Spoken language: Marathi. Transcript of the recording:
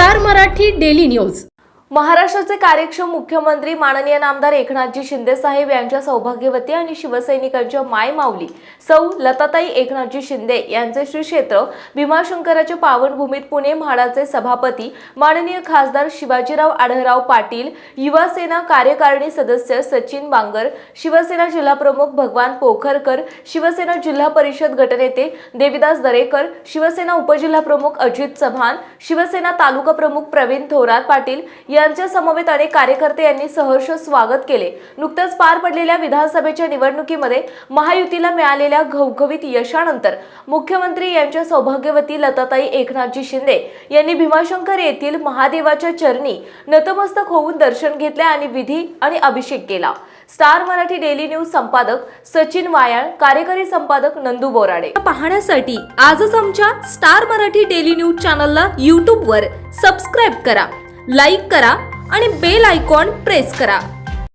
Star Marathi daily news. महाराष्ट्राचे कार्यक्षम मुख्यमंत्री माननीय नामदार एकनाथजी शिंदे साहेब यांच्या सौभाग्यवती आणि शिवसैनिकांच्या माय माऊली सौ लताताई एकनाथजी शिंदे यांचे श्री क्षेत्र भीमाशंकराच्या पावनभूमीत पुणे म्हाडाचे सभापती माननीय खासदार शिवाजीराव आढळराव पाटील युवासेना कार्यकारिणी सदस्य सचिन बांगर शिवसेना जिल्हाप्रमुख भगवान पोखरकर शिवसेना जिल्हा परिषद गटनेते देविदास दरेकर शिवसेना उपजिल्हाप्रमुख अजित चव्हाण शिवसेना तालुका प्रमुख प्रवीण थोरात पाटील यांच्या समवेत अनेक कार्यकर्ते यांनी सहर्ष स्वागत केले. नुकतंच पार पडलेल्या विधानसभेच्या निवडणुकीमध्ये महायुतीला मिळालेल्या घवघवीत यशानंतर मुख्यमंत्री यांच्या सौभाग्यवती लताताई एकनाथजी शिंदे यांनी भीमाशंकर येथील महादेवाच्या चरणी नतमस्तक होऊन दर्शन घेतले आणि विधी आणि अभिषेक केला. स्टार मराठी डेली न्यूज संपादक सचिन वायाळ कार्यकारी संपादक नंदू बोराडे. पाहण्यासाठी आजच आमच्या स्टार मराठी डेली न्यूज चॅनलला यूट्यूबवर सबस्क्राईब करा. लाईक करा आणि बेल आयकॉन प्रेस करा.